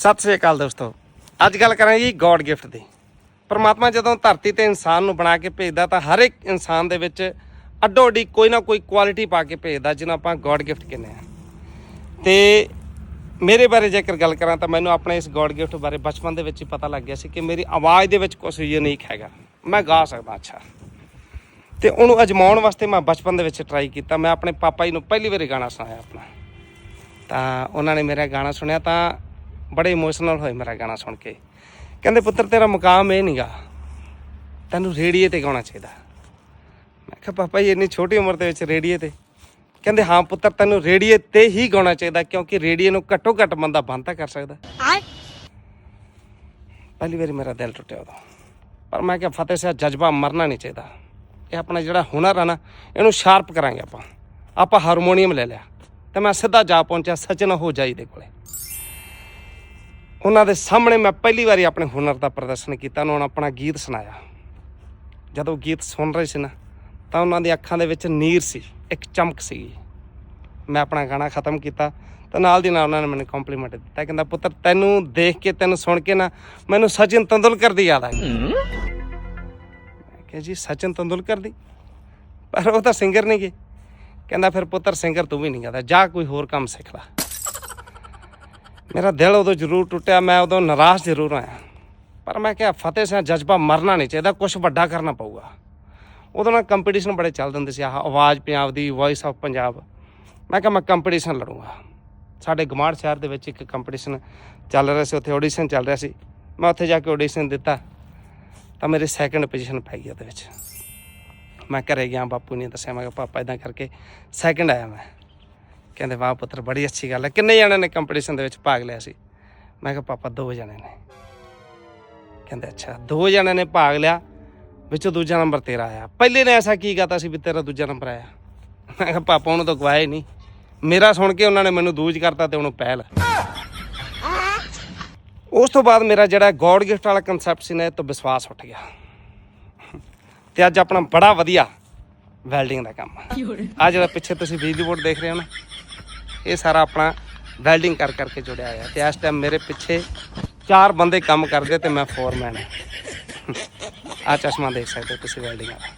ਸਤਿ ਸ੍ਰੀ ਅਕਾਲ ਦੋਸਤੋ। ਅੱਜ ਗੱਲ ਕਰਾਂਗੇ ਜੀ ਗੋਡ ਗਿਫਟ ਦੀ। ਪਰਮਾਤਮਾ ਜਦੋਂ ਧਰਤੀ ਤੇ ਇਨਸਾਨ ਨੂੰ ਬਣਾ ਕੇ ਭੇਜਦਾ ਤਾਂ ਹਰ ਇੱਕ ਇਨਸਾਨ ਦੇ ਵਿੱਚ ਅੱਡੋ ਅੱਡੀ ਕੋਈ ਨਾ ਕੋਈ ਕੁਆਲਿਟੀ ਪਾ ਕੇ ਭੇਜਦਾ ਜਿਹਨੂੰ ਆਪਾਂ ਗੋਡ ਗਿਫਟ ਕਹਿੰਦੇ ਆ ਤੇ ਮੇਰੇ ਬਾਰੇ ਜੇਕਰ ਗੱਲ ਕਰਾਂ ਤਾਂ ਮੈਨੂੰ ਆਪਣੇ ਇਸ ਗੋਡ ਗਿਫਟ ਬਾਰੇ ਬਚਪਨ ਦੇ ਵਿੱਚ ਹੀ ਪਤਾ ਲੱਗ ਗਿਆ ਸੀ ਕਿ ਮੇਰੀ ਆਵਾਜ਼ ਦੇ ਵਿੱਚ ਕੁਝ ਯੂਨੀਕ ਹੈਗਾ। ਮੈਂ ਗਾ ਸਕਦਾ, ਅੱਛਾ। ਤੇ ਉਹਨੂੰ ਅਜਮਾਉਣ ਵਾਸਤੇ ਮੈਂ ਬਚਪਨ ਦੇ ਵਿੱਚ ਟਰਾਈ ਕੀਤਾ। ਮੈਂ ਆਪਣੇ ਪਾਪਾ ਜੀ ਨੂੰ ਪਹਿਲੀ ਵਾਰੀ ਗਾਣਾ ਸੁਣਾਇਆ ਆਪਣਾ। ਤਾਂ ਉਹਨਾਂ ਨੇ ਮੇਰਾ ਗਾਣਾ ਸੁਣਿਆ ਤਾਂ ਬੜੇ ਇਮੋਸ਼ਨਲ ਹੋਏ ਮੇਰਾ ਗਾਣਾ ਸੁਣ ਕੇ। ਕਹਿੰਦੇ ਪੁੱਤਰ ਤੇਰਾ ਮੁਕਾਮ ਇਹ ਨਹੀਂਗਾ ਤੈਨੂੰ ਰੇਡੀਓ ਤੇ ਗਾਉਣਾ ਚਾਹੀਦਾ। ਮੈਂ ਕਿਹਾ ਪਾਪਾ ਜੀ ਇੰਨੀ ਛੋਟੀ ਉਮਰ ਦੇ ਵਿੱਚ ਰੇਡੀਓ ਤੇ? ਕਹਿੰਦੇ ਹਾਂ ਪੁੱਤਰ ਤੈਨੂੰ ਰੇਡੀਓ ਤੇ ਹੀ ਗਾਉਣਾ ਚਾਹੀਦਾ ਕਿਉਂਕਿ ਰੇਡੀਓ ਨੂੰ ਘੱਟੋ ਘੱਟ ਬੰਦਾ ਬੰਦ ਤਾਂ ਕਰ ਸਕਦਾ। ਪਹਿਲੀ ਵਾਰੀ ਮੇਰਾ ਦਿਲ ਟੁੱਟਿਆ ਉਦੋਂ। ਪਰ ਮੈਂ ਕਿਹਾ ਫਤਿਹ ਸਿੰਘ ਜਜ਼ਬਾ ਮਰਨਾ ਨਹੀਂ ਚਾਹੀਦਾ। ਇਹ ਆਪਣਾ ਜਿਹੜਾ ਹੁਨਰ ਆ ਨਾ ਇਹਨੂੰ ਸ਼ਾਰਪ ਕਰਾਂਗੇ ਆਪਾਂ। ਆਪਾਂ ਹਾਰਮੋਨੀਅਮ ਲੈ ਲਿਆ। ਤੇ ਮੈਂ ਸਿੱਧਾ ਜਾ ਪਹੁੰਚਿਆ ਸਚਨ ਹੋ ਜਾਈ ਦੇ ਕੋਲੇ। ਉਹਨਾਂ ਦੇ ਸਾਹਮਣੇ ਮੈਂ ਪਹਿਲੀ ਵਾਰੀ ਆਪਣੇ ਹੁਨਰ ਦਾ ਪ੍ਰਦਰਸ਼ਨ ਕੀਤਾ ਉਹਨਾਂ ਨੂੰ ਆਪਣਾ ਗੀਤ ਸੁਣਾਇਆ। ਜਦੋਂ ਗੀਤ ਸੁਣ ਰਹੇ ਸੀ ਨਾ ਤਾਂ ਉਹਨਾਂ ਦੀ ਅੱਖਾਂ ਦੇ ਵਿੱਚ ਨੀਰ ਸੀ ਇੱਕ ਚਮਕ ਸੀ ਮੈਂ ਆਪਣਾ ਗਾਣਾ ਖਤਮ ਕੀਤਾ ਤਾਂ ਨਾਲ ਦੀ ਨਾਲ ਉਹਨਾਂ ਨੇ ਮੈਨੂੰ ਕੰਪਲੀਮੈਂਟ ਦਿੱਤਾ ਕਹਿੰਦਾ ਪੁੱਤਰ ਤੈਨੂੰ ਦੇਖ ਕੇ ਤੈਨੂੰ ਸੁਣ ਕੇ ਨਾ ਮੈਨੂੰ ਸਚਿਨ ਤੰਦੁਲਕਰ ਦੀ ਯਾਦ ਆ ਗਈ। ਮੈਂ ਕਿਹਾ ਜੀ ਸਚਿਨ ਤੰਦੁਲਕਰ ਦੀ? ਪਰ ਉਹ ਤਾਂ ਸਿੰਗਰ ਨਹੀਂ ਗੇ ਕਹਿੰਦਾ ਫਿਰ ਪੁੱਤਰ ਸਿੰਗਰ ਤੂੰ ਵੀ ਨਹੀਂ ਗਾਦਾ ਜਾ ਕੋਈ ਹੋਰ ਕੰਮ ਸਿੱਖ ਲੈ। ਮੇਰਾ ਦਿਲ ਉਦੋਂ ਜ਼ਰੂਰ ਟੁੱਟਿਆ, ਮੈਂ ਉਦੋਂ ਨਿਰਾਸ਼ ਜ਼ਰੂਰ ਆਇਆ ਪਰ ਮੈਂ ਕਿਹਾ, ਫਤਿਹ ਸਿੰਘ ਜਜ਼ਬਾ ਮਰਨਾ ਨਹੀਂ ਚਾਹੀਦਾ ਕੁਝ ਵੱਡਾ ਕਰਨਾ ਪਊਗਾ। ਉਦੋਂ ਨਾਲ ਕੰਪੀਟੀਸ਼ਨ ਬੜੇ ਚੱਲਦੇ ਹੁੰਦੇ ਸੀ, ਆਹ ਆਵਾਜ਼ ਪੰਜਾਬ ਦੀ ਵੌਇਸ ਆਫ ਪੰਜਾਬ। ਮੈਂ ਕਿਹਾ, ਮੈਂ ਕੰਪੀਟੀਸ਼ਨ ਲੜੂੰਗਾ। ਸਾਡੇ ਗਮਾੜ ਸ਼ਹਿਰ ਦੇ ਵਿੱਚ ਇੱਕ ਕੰਪੀਟੀਸ਼ਨ ਚੱਲ ਰਿਹਾ ਸੀ, ਉੱਥੇ ਆਡੀਸ਼ਨ ਚੱਲ ਰਿਹਾ ਸੀ। ਮੈਂ ਉੱਥੇ ਜਾ ਕੇ ਆਡੀਸ਼ਨ ਦਿੱਤਾ, ਤਾਂ ਮੇਰੇ ਸੈਕੰਡ ਪੋਜੀਸ਼ਨ ਪੈ ਗਈ ਉਹਦੇ ਵਿੱਚ। ਮੈਂ ਘਰੇ ਗਿਆ, ਬਾਪੂ ਨੇ ਦੱਸਿਆ, ਮੈਂ ਕਿਹਾ, ਪਾਪਾ ਇਦਾਂ ਕਰਕੇ ਸੈਕੰਡ ਆਇਆ ਮੈਂ। ਕਹਿੰਦੇ ਵਾਹ ਪੁੱਤਰ ਬੜੀ ਅੱਛੀ ਗੱਲ ਹੈ। ਕਿੰਨੇ ਜਣਿਆਂ ਨੇ ਕੰਪੀਟੀਸ਼ਨ ਦੇ ਵਿੱਚ ਭਾਗ ਲਿਆ ਸੀ? ਮੈਂ ਕਿਹਾ ਪਾਪਾ ਦੋ ਜਣੇ ਨੇ। ਕਹਿੰਦੇ ਅੱਛਾ ਦੋ ਜਣਿਆਂ ਨੇ ਭਾਗ ਲਿਆ ਵਿੱਚੋਂ ਦੂਜਾ ਨੰਬਰ ਤੇਰਾ ਆਇਆ। ਪਹਿਲੇ ਨੇ ਐਸਾ ਕੀ ਕਹਤਾ ਸੀ ਵੀ ਤੇਰਾ ਦੂਜਾ ਨੰਬਰ ਆਇਆ? ਮੈਂ ਕਿਹਾ ਪਾਪਾ ਉਹਨੂੰ ਤਾਂ ਗਵਾਇਆ ਹੀ ਨਹੀਂ। ਮੇਰਾ ਸੁਣ ਕੇ ਉਹਨਾਂ ਨੇ ਮੈਨੂੰ ਦੂਜ ਕਰਤਾ ਤੇ ਉਹਨੂੰ ਪਹਿਲ। ਉਸ ਤੋਂ ਬਾਅਦ ਮੇਰਾ ਜਿਹੜਾ ਗੋਡ ਗਿਫਟ ਵਾਲਾ ਕਨਸੈਪਟ ਸੀ ਨਾ ਇਹ ਤੋਂ ਵਿਸ਼ਵਾਸ ਉੱਠ ਗਿਆ। ਤੇ ਅੱਜ ਆਪਣਾ ਬੜਾ ਵਧੀਆ ਵੈਲਡਿੰਗ ਦਾ ਕੰਮ ਆ। ਜਿਹੜਾ ਪਿੱਛੇ ਤੁਸੀਂ ਬਿਜਲੀ ਬੋਰਡ ਦੇਖ ਰਹੇ ਹੋ ਨਾ ਇਹ ਸਾਰਾ ਆਪਣਾ ਵੈਲਡਿੰਗ ਕਰ ਕਰਕੇ ਜੁੜਿਆ ਹੋਇਆ। ਤੇ ਇਸ ਟਾਈਮ ਮੇਰੇ ਪਿੱਛੇ ਚਾਰ ਬੰਦੇ ਕੰਮ ਕਰਦੇ ਤੇ ਮੈਂ ਫੋਰਮੈਨ ਹਾਂ। ਆ ਚਸ਼ਮਾ ਦੇਖ ਸਕਦੇ ਹੋ ਤੁਸੀਂ ਵੈਲਡਿੰਗ ਵਾਲਾ।